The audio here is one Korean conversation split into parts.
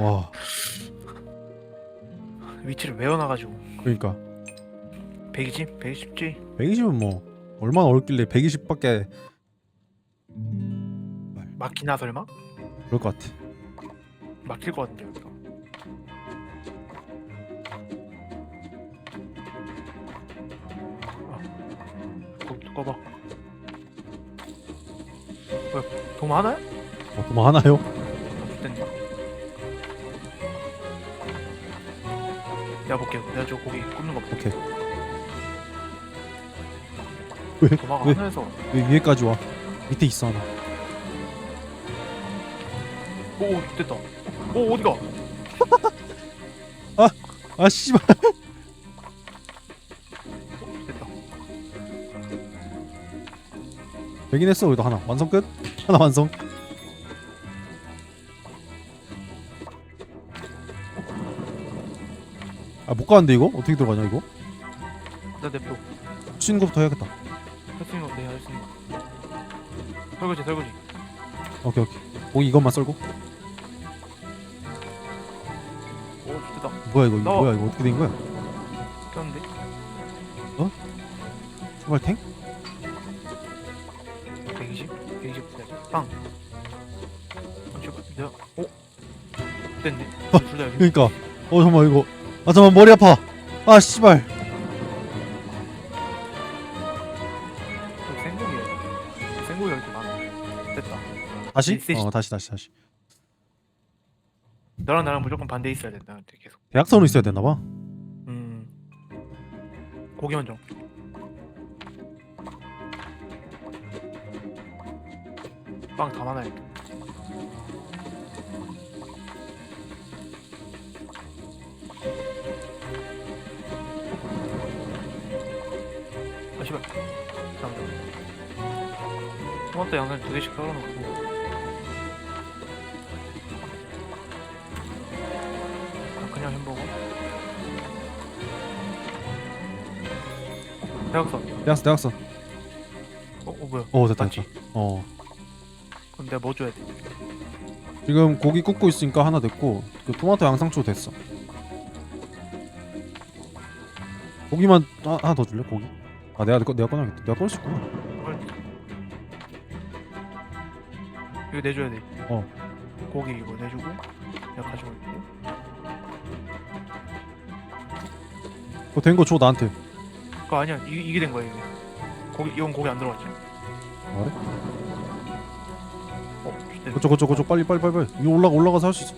와 위치를 외워놔가지고 그러니까 120? 120지? 120은 뭐 얼마나 어렵길래 120밖에 막히나 설마? 그럴 것 같아 막힐 것 같은데 여기가 아, 거, 꺼봐 뭐야 도마 하나야? 어, 그만 하나요? 내가 볼게. 내가 저 고기 굽는 거 볼게. 왜? 도마가 왜? 하나에서 왜 위에까지 와? 밑에 있어 하나. 오 됐다. 오 어디가? 아 씨발. 됐다. 되긴 했어 그래도 하나. 완성 끝? 하나 완성 가는데 이거? 어떻게 들어가냐 이거? 나 냅둬 거부터 해야겠다. 할수 있는 거 내가 할수 있는 거 설거지 설거지. 오케이 오케이. 고기 이것만 썰고? 오 됐다. 뭐야 이거, 이거. 뭐야 이거 어떻게 된 거야? 떴는데? 출발탱? 120? 120 됐다 빵. 잠깐 내가 오 됐네. 둘다 여기 그니까. 어 잠깐만 이거 아 잠깐만 머리 아파. 아 씨발. 생고기에 생고기가 이렇게 많아. 됐다. 다시? 어 다시 다시 다시. 너랑 나랑 무조건 반대 있어야 된다 근데 계속. 대학선으로 있어야 되나봐. 음. 고기 원정. 빵 다 많아야 돼. 아 씨발 잠깐만 토마토 양념 두 개씩 썰어놓고. 아, 그냥 햄버거? 대학선. 대학선 대학선. 어, 어 뭐야? 어 됐다 맞지? 됐다 어. 그럼 내가 뭐 줘야 돼? 지금 고기 굽고 있으니까 하나 됐고 그 토마토 양상추 됐어. 고기만 하- 하나 더 줄래? 고기? 아 내가 꺼- 내가 꺼내야겠다 내가 꺼낼 수 있구나 헐. 이거 내줘야 돼. 어. 고기 이거 내주고 내가 가지고 있고. 그거 된거 줘 나한테 그거 아니야. 이, 이게 된 거야 이게. 고기 이건 고기 안 들어갔지. 그래? 어, 네. 그쪽 그쪽 그쪽 빨리 빨리 빨리 빨리 이거 올라가 올라가서 할 수 있어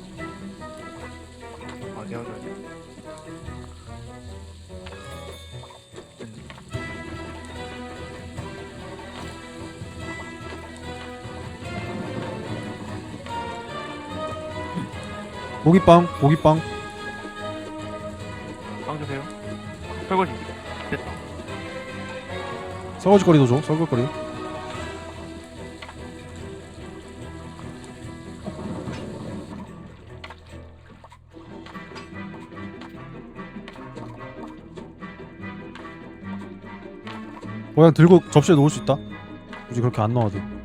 고기빵 고기빵 빵 주세요. 설거지. 됐다. 설거지거리도 줘 설거지거리 그냥 들고 접시에 놓을 수 있다 굳이 그렇게 안 넣어도 돼?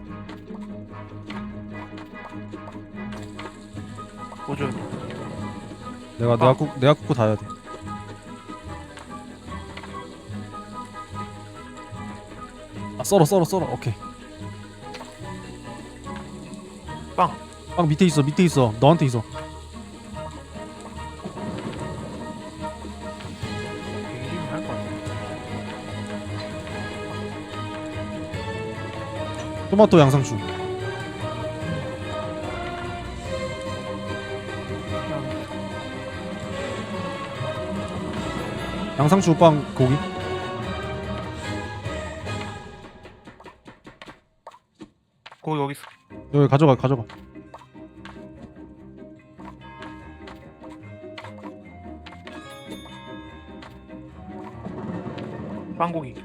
내가 내가 굽 내가 다 해야 돼. 아, 썰어 썰어 썰어. 오케이. 빵. 빵 밑에 있어 밑에 있어. 너한테 있어. 토마토 양상추 양상추 빵 고기 고기 여기 있어. 여기 가져가 가져가 빵고기.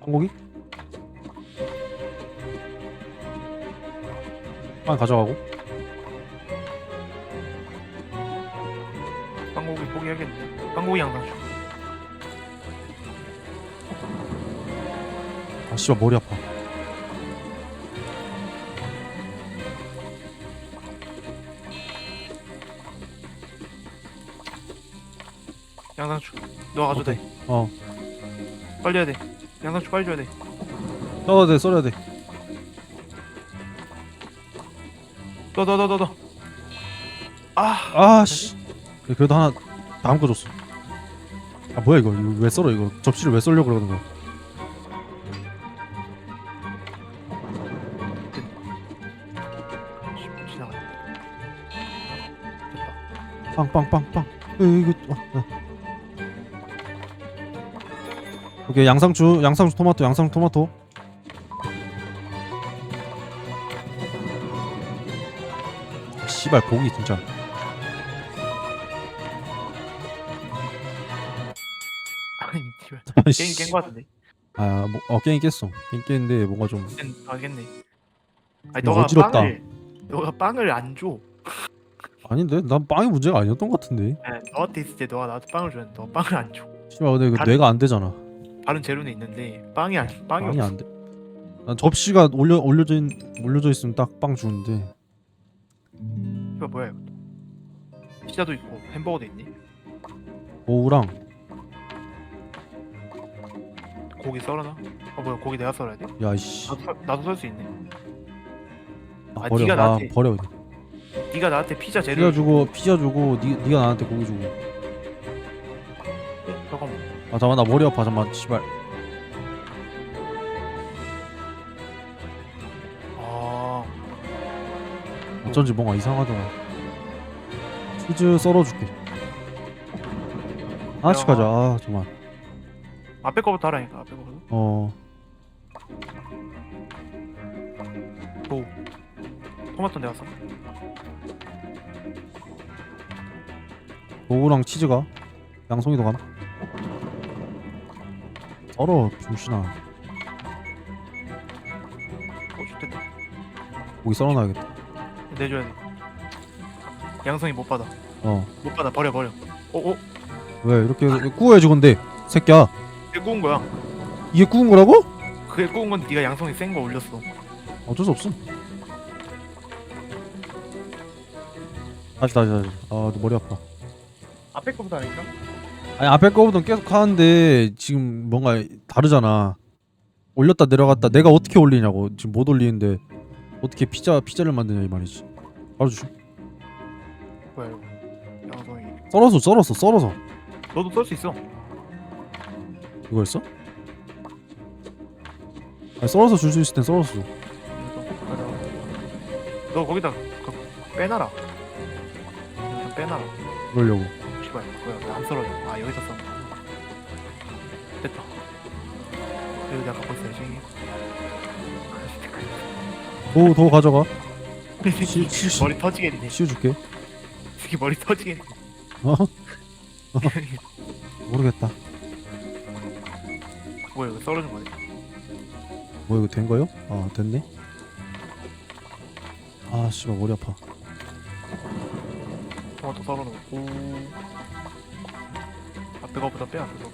빵고기 빵 가져가고 방공이 포기하겠네. 방공이 양상 아 씨발 머리 아파 양상추. 너가 가져도 돼. 어 빨리 해야 돼. 양상추 빨리 줘야 돼. 써야 돼 써야 돼 너, 너, 너, 너, 너. 아, 아씨 그래도 하나 다음 거 줬어. 아 뭐야 이거. 이거 왜 썰어? 이거 접시를 왜 썰려고 그러는 거야? 빵빵빵빵. 이거 어, 어. 오케이 양상추 양상추 토마토 양상추 토마토. 씨발 고기 진짜 게임 씨. 깬거 같은데. 아 뭐 어, 게임 깼어. 게임 깼는데 뭔가 좀깬 알겠네. 아니 야, 너가 어지럽다. 빵을 너가 빵을 안 줘. 아닌데? 난 빵이 문제가 아니었던 것 같은데. 너한테 있을 때 너가 나한테 빵을 줬는데 너 빵을 안 줘. 씨발 근데 다른- 뇌가 안 되잖아. 다른 재료는 있는데 빵이 안 빵이, 빵이 없어. 안 돼. 난 접시가 올려 올려져 있, 올려져 있으면 딱 빵 주는데. 이거 뭐야 이거? 피자도 있고 햄버거도 있니? 오우랑 고기 썰어놔? 어 뭐야 고기 내가 썰어야 돼? 야이씨. 나도 썰- 나도 썰 수 있네. 아, 아, 버려 네가 아 나한테 버려 네가 나한테 피자 피자 재료 주고 피자 주고 니, 니가 나한테 고기 주고. 잠깐만 아 잠깐 나 머리 아파 잠만 씨발. 아. 어쩐지 뭔가 이상하더라. 치즈 썰어줄게. 하나씩 야. 가자. 아 잠만 앞에 거부터 하라니까 앞에 거부터. 어. 토마토 내가 썰어 오우랑 치즈가? 양송이도 감 썰어 중신아. 어 좋겠다. 고기 썰어놔야겠다. 내줘야 돼. 양성이 못 받아. 어. 못 받아. 버려 버려. 왜 이렇게 구워야지 근데. 새끼야 그게 구운 거야. 이게 구운 거라고? 그게 구운 건 네가 양성이 센 거 올렸어. 어쩔 수 없음 다시 다시 다시. 아너 머리 아파. 앞에 거부터 하니까 아니 앞에 거보단 계속 하는데 지금 뭔가 다르잖아. 올렸다 내려갔다. 내가 어떻게 올리냐고. 지금 못 올리는데 어떻게 피자 피자를 만드냐 이 말이지. 바로 주심 뭐야 이거. 양성이. 썰어서 썰어서 썰어서. 너도 썰 수 있어 이거였어? 아니 썰어서 줄 수 있을 땐 썰어서 줘. 너 거기다 그 빼놔라. 좀 빼놔라. 그러려고. 씨발 뭐야 왜안 썰어져? 아 여기서 썰어. 됐다. 여기 내가 갖고 있어야지 더, 더 가져가. 시, 시, 시, 머리 터지겠네. 씌워줄게. 머리 터지겠네. 어? 모르겠다 뭐야 이거 썰어준 거네 뭐 이거 된 거요? 아 됐네. 아 씨발 머리 아파. 토마토 썰어놓고 앞에 거보다 빼 앞에 거.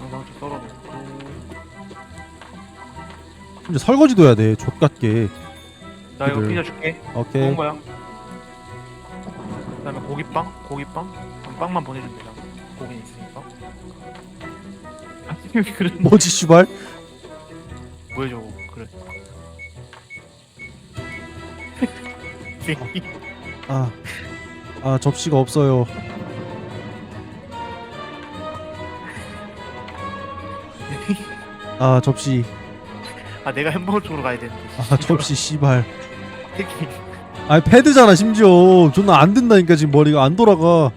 양상추 썰어놓고 이제 설거지도 해야 돼 족같게. 나 이거 그들. 피자 줄게. 오케이. 좋은 거야. 그다음에 고기빵? 고기빵? 그럼 빵만 보내주면 되잖아. 고기는 있으니까 그래. 뭐지 씨발? 뭐야 저거? 그래. 아, 아 접시가 없어요. 아 접시, 아 내가 햄버거 쪽으로 가야 되는데. 아 접시 씨발. 새끼 아 패드잖아 심지어. 존나 안 된다니까 지금 머리가. 안 돌아가.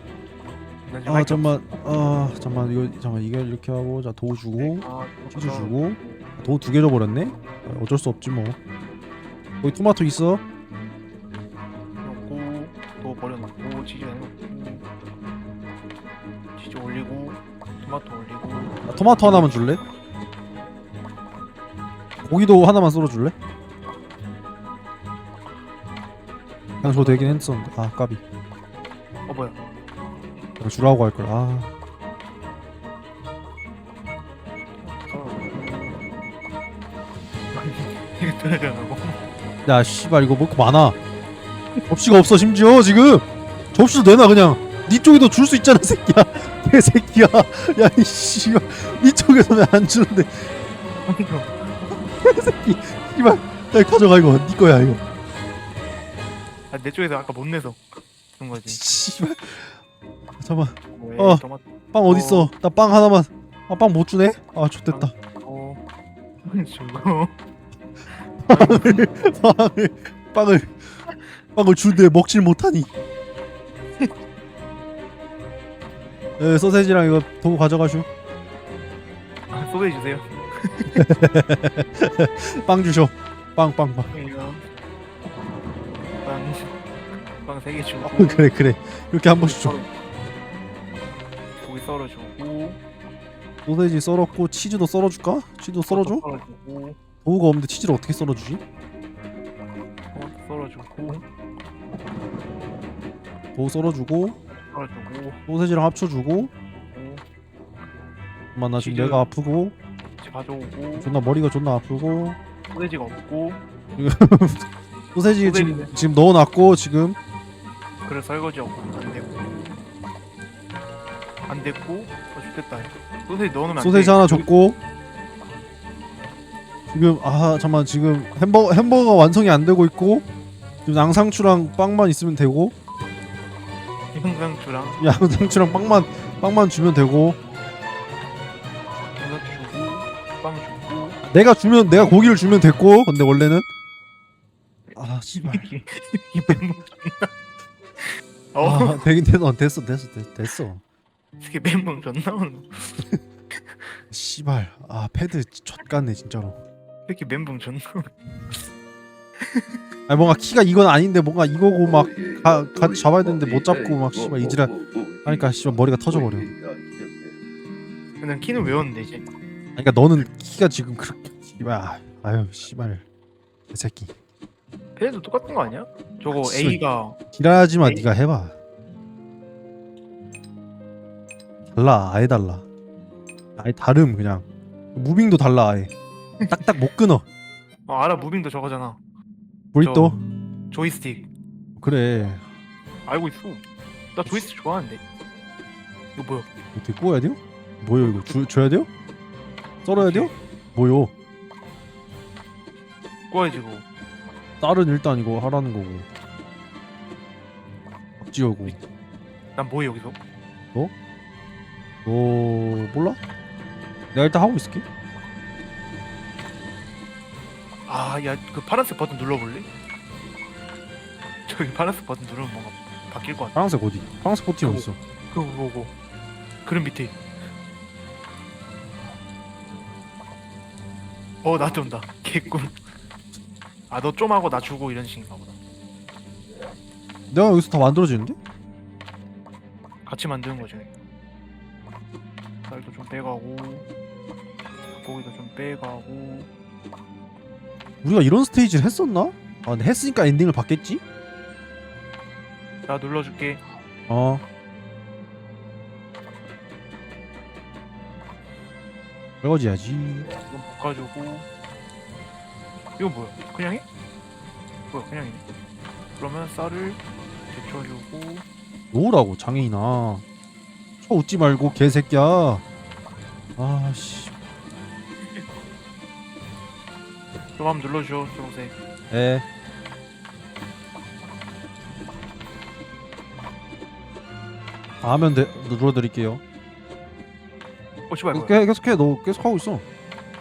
난 지금 아 할게 잠만, 아 잠만 이거 잠만 이걸 이렇게 하고 자 도우 주고 없어. 아, 치즈 주고 도우 두 개 줘버렸네. 아, 어쩔 수 없지 뭐. 거기 토마토 있어? 넣고 또 버려놓고 치즈 해놓고 치즈 올리고 토마토 올리고 아, 토마토 하나만 줄래? 고기도 하나만 썰어 줄래? 그냥 줘 되긴 했었는데 아 까비. 어 뭐야 내가 주라고 할 걸. 아, 야 씨발 이거 뭐 이렇게 많아. 접시가 없어 심지어 지금. 접시도 내놔 그냥. 니 쪽에도 줄 수 있잖아 새끼야. 개새끼야. 야이 씨발. 니 쪽에서 왜안 주는데. 새끼. 씨발. 야 가져가 이거. 니 거야 이거. 아, 내 쪽에서 아까 못 내서 그런 거지. 씨발. 잠깐 왜 어. 토마토 빵 어딨어? 나 빵 하나만. 아 빵 못 주네? 아 좋됐다. 어. 저거. 빵을 빵을 빵을 줄때 먹질 못하니 에 소세지랑 이거 도구 가져가슈 아, 소개해 주세요. 빵 주셔 빵 빵빵 이거. 빵. 빵세 개 주고. 그래 그래 이렇게 한 번씩 줘 고기 썰어 주고. 소세지 썰었고 치즈도 썰어줄까? 치즈도 썰어줘? 썰어 주고. 도구가 없는데 치즈를 어떻게 썰어주지? 토마토 썰어주고. 도구 썰어주고 썰어주고. 소세지랑 합쳐주고 엄마 나 지금 치즈. 내가 아프고 집 가져오고. 존나 머리가 존나 아프고 소세지가 없고. 소세지 지금 소세지네. 지금 넣어놨고 지금 그래 설거지 없고 안 되고. 안 됐고. 어 좋겠다. 소세지 넣어놓으면 안 소세지 돼. 하나 줬고 지금 아 잠만 지금 햄버거 햄버거 완성이 안 되고 있고 지금 양상추랑 빵만 있으면 되고. 영상추랑? 양상추랑 빵만 빵만 주면 되고. 영상추 주고 빵 주고. 내가 주면 내가 고기를 주면 됐고 근데 원래는. 아 씨발. 이 멘붕 존나. 어? 아 되긴 됐어 됐어 됐어 됐어 됐어. 이게 멘붕 존나 오는 씨발 아 패드 젖 같네 진짜로 이렇게 멘붕 존나? 아니 뭔가 키가 이건 아닌데 뭔가 이거고 막 가, 같이 잡아야 되는데 못 잡고 막 씨발 이지랄 하니까 씨발 머리가 터져버려. 난 키는 외웠는데 이제. 그러니까 너는 키가 지금 그렇게 씨발 아유 씨발. 이 새끼. 걔네도 똑같은 거 아니야? 저거 씨발. A가 지랄하지 마 에이. 네가 해봐. 달라 아예 달라. 아예 다름 그냥. 무빙도 달라 아예 딱딱 못 끊어. 어, 알아 무빙도 저거잖아. 브리또 조이스틱. 그래. 알고 있어. 나 조이스틱 좋아하는데. 이거 뭐야? 어떻게 구워야 돼요? 뭐요 이거? 주, 줘야 돼요? 썰어야 돼요? 뭐요? 꼬아야지 그거. 쌀은 일단 이거 하라는 거고. 밥 지우고. 난 뭐해 여기서? 너 몰라? 내가 일단 하고 있을게 아 야 그 파란색 버튼 눌러볼래? 저기 파란색 버튼 누르면 뭔가 바뀔 것 같아 파란색 어디? 파란색 포티 어디 있어? 그거 그거 그거 그림 밑에 어 나한테 온다 개꿀 아 너 좀 하고 나 주고 이런 식인가 보다 내가 여기서 다 만들어지는데? 같이 만드는 거지 쌀도 좀 빼가고 고기도 좀 빼가고 우리가 이런 스테이지를 했었나? 아 근데 했으니까 엔딩을 받겠지? 나 눌러줄게. 어. 설거지야지. 이건 볶아주고. 이거 뭐야? 그냥 해? 뭐야 그냥 해? 그러면 쌀을 데쳐주고. 놓으라고 장애인아. 쳐 웃지 말고 개새끼야. 아씨 좀 한번 눌러줘 에다 하면 돼 눌러드릴게요. 어 씨발 뭐야? 계속 계속해 너 계속 하고 있어.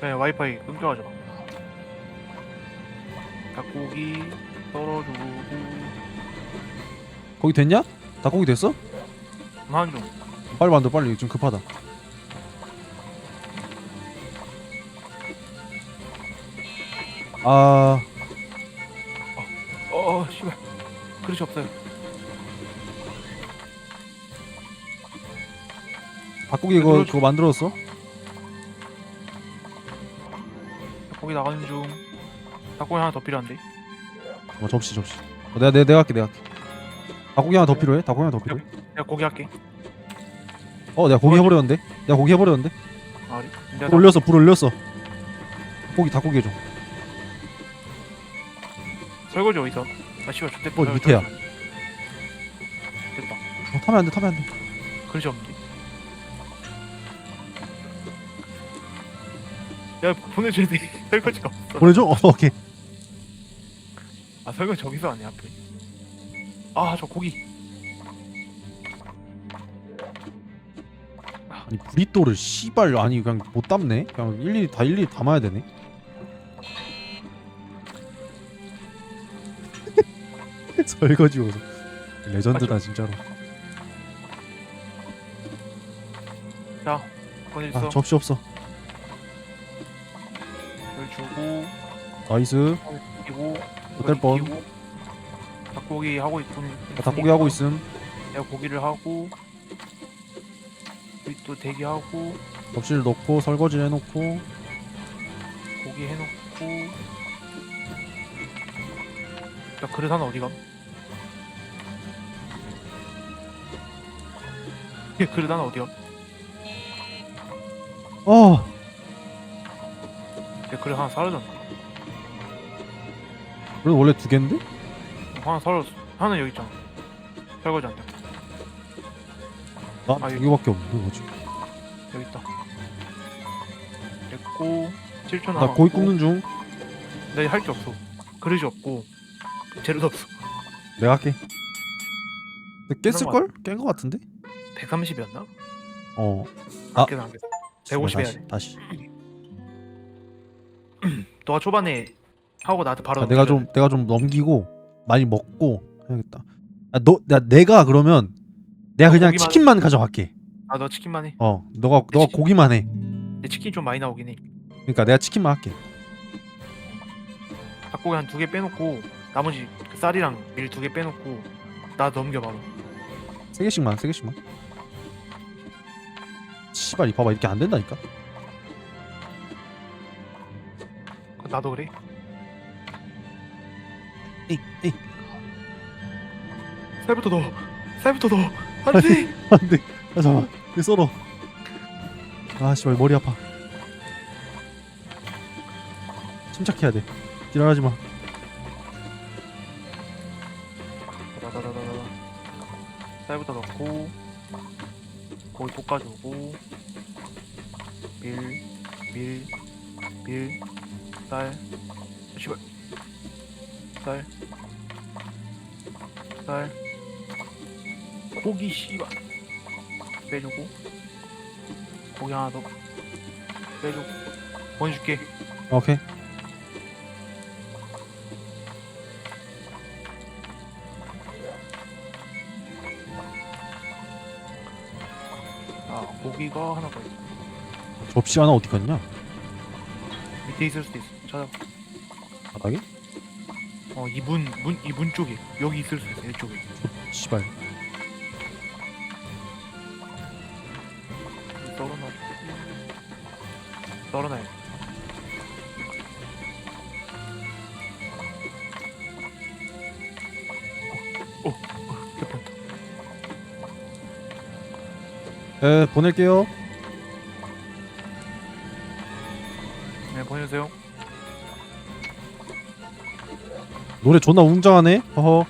네 와이파이 끊겨가지고 닭고기 썰어주고. 거기 됐냐? 닭고기 됐어? 한중 빨리 만들어 빨리. 지금 급하다 아. 어 씨발. 그릇이 없어요. 닭고기 이거. 그거 만들었어? 닭고기 나가는 중. 닭고기 하나 더 필요한데. 어, 접시 접시. 어, 내가 내가 내가 할게 내가 할게. 닭고기 하나 더 필요해? 닭고기 하나 더 필요해? 내가 고기 할게. 어 내가 고기? 해버렸는데? 내가 고기 해버렸는데? 아 내가 불 올렸어 불 올렸어. 고기 닭고기 해줘 설거지 어디서? 아 씨발 좋댔다. 어, 밑에야. 됐다. 어, 타면 안 돼 타면 안 돼. 그릇이 없는데 야 보내줘야 돼. 설거지가 없어. 보내줘? 어 오케이. 아 설거지 저기서 하네 앞에. 아 저 고기. 아니 브리또를 씨발 아니 그냥 못 담네? 그냥 일일이 다 일일이 담아야 되네 설거지 보소 레전드다 진짜로. 자아 접시 없어. 이걸 주고. 나이스. 번. 익히고, 닭고기 하고 있군. 나 닭고기 하고 있음. 내가 고기를 하고 우리 또 대기하고 접시를 넣고 설거지 해놓고. 고기 해놓고. 야 그릇 하나 어디가? 얘 그릇 하나 어디가? 어. 얘 그릇 하나 사라졌네. 그래도 원래 두 개인데? 하나 사라졌어 하나 여기 있잖아. 설거지 안 돼. 나 아, 두 여기- 개밖에 없는데 뭐지 여기 있다. 됐고 7초 나 남았고. 고기 굽는 중. 내가 할게 없어. 그릇이 없고. 재료도 없어. 내가 할게. 근데 깼을 걸? 깬 거 같은데? 130이었나? 어 아. 안 깼어 안 깼어 150 해야 다시, 돼. 다시 너가 초반에 하고 나한테 바로 아, 내가 좀 내가 좀 넘기고 많이 먹고 해야겠다 아, 너 나, 내가 그러면 내가 어, 그냥 고기만- 치킨만 가져갈게 아너 치킨만 해. 어 너가 너가 치킨. 고기만 해 내 치킨 좀 많이 나오긴 해. 그러니까 내가 치킨만 할게 닭고기 한 두 개 빼놓고 나머지 그 쌀이랑 밀 두 개 빼놓고 나 넘겨 바로. 세 개씩만 세 개씩만 씨발 이 봐봐 이렇게 안 된다니까 그 나도 그래. 에이 에이 쌀부터 넣어. 쌀부터 넣어. 안돼. 안돼 아 잠깐 왜 썰어 아 씨발 머리 아파 침착해야 돼 지랄하지 마. 쌀부터 넣고 거기 볶아주고. 밀, 밀, 밀, 쌀, 씨발, 쌀, 쌀, 고기 씨발. 빼주고. 고기 하나 더 빼주고. 보내줄게. 오케이 아 고기가 하나 더 있어. 접시 하나 어디 갔냐 밑에 있을 수도 있어. 찾아. 바닥에 어 이문 문 이문 쪽에 여기 있을 수 있어. 이쪽에. 씨발 썰어놔. 썰어놔. 어, 에 보낼게요. 네, 보내주세요. 노래 존나 웅장하네? 허허.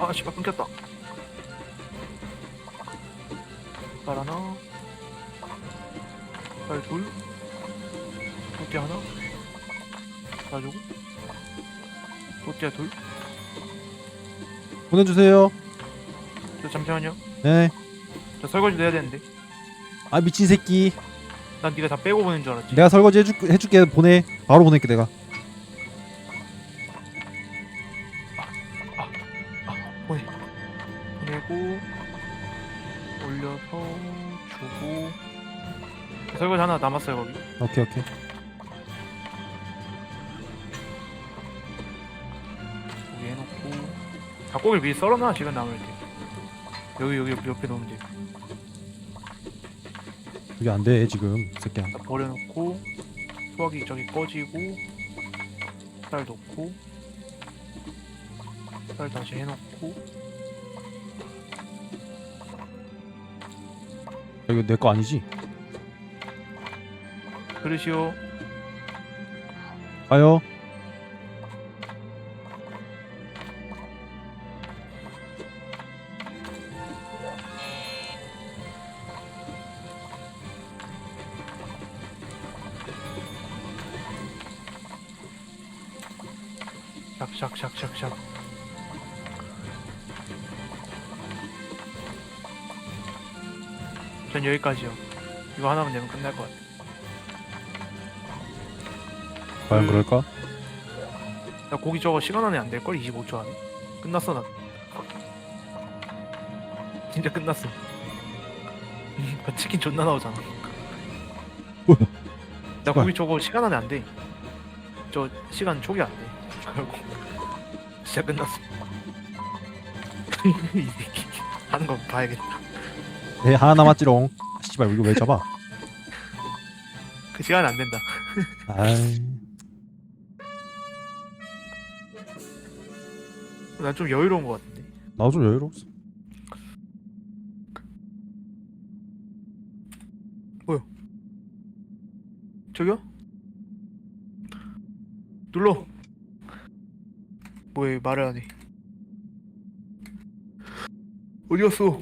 아, 씨발 끊겼다. 쌀 하나, 쌀 둘, 또띠 하나, 놔주고, 또띠아 둘. 보내주세요. 저 잠시만요. 네아 저 설거지도 해야 되는데. 아, 미친 새끼 난 네가 다 빼고 보낸 줄 알았지. 내가 설거지 해줄, 해줄게 보내 바로 보낼게 내가 보내. 보내고 올려서 주고. 설거지 하나 남았어요 거기. 오케이 오케이 고기 해놓고 닭고기를 미리 썰어놔 시간 남을 때. 여기 여기 옆- 옆에 놓으면 돼. 그게 안 돼 지금 이 새끼야. 다 버려놓고 소화기 저기 꺼지고 쌀 넣고 쌀 다시 해놓고. 야, 이거 내 거 아니지? 그릇이요 가요 전 여기까지요. 이거 하나만 내면 끝날 것 같아 과연 그- 그럴까? 나 고기 저거 시간 안에 안 될걸? 25초 안에? 끝났어 나. 진짜 끝났어. 나 치킨 존나 나오잖아. 뭐야? 나? 고기 저거 시간 안에 안돼저 시간 초기 안돼. 진짜 끝났어. 이 새끼. 하는 거 봐야겠다 네 하나 남았지롱. 아, 씨발 이거 왜 잡아? 그 시간 안 된다. 아이. 난 좀 여유로운 것 같은데. 나도 좀 여유로웠어 저기요? 눌러. 뭐해 말을 안 해. 어디 갔어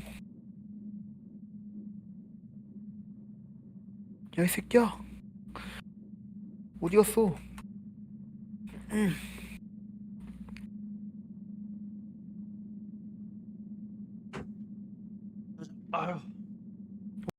야 이 새끼야. 어디 갔어? 응. 아휴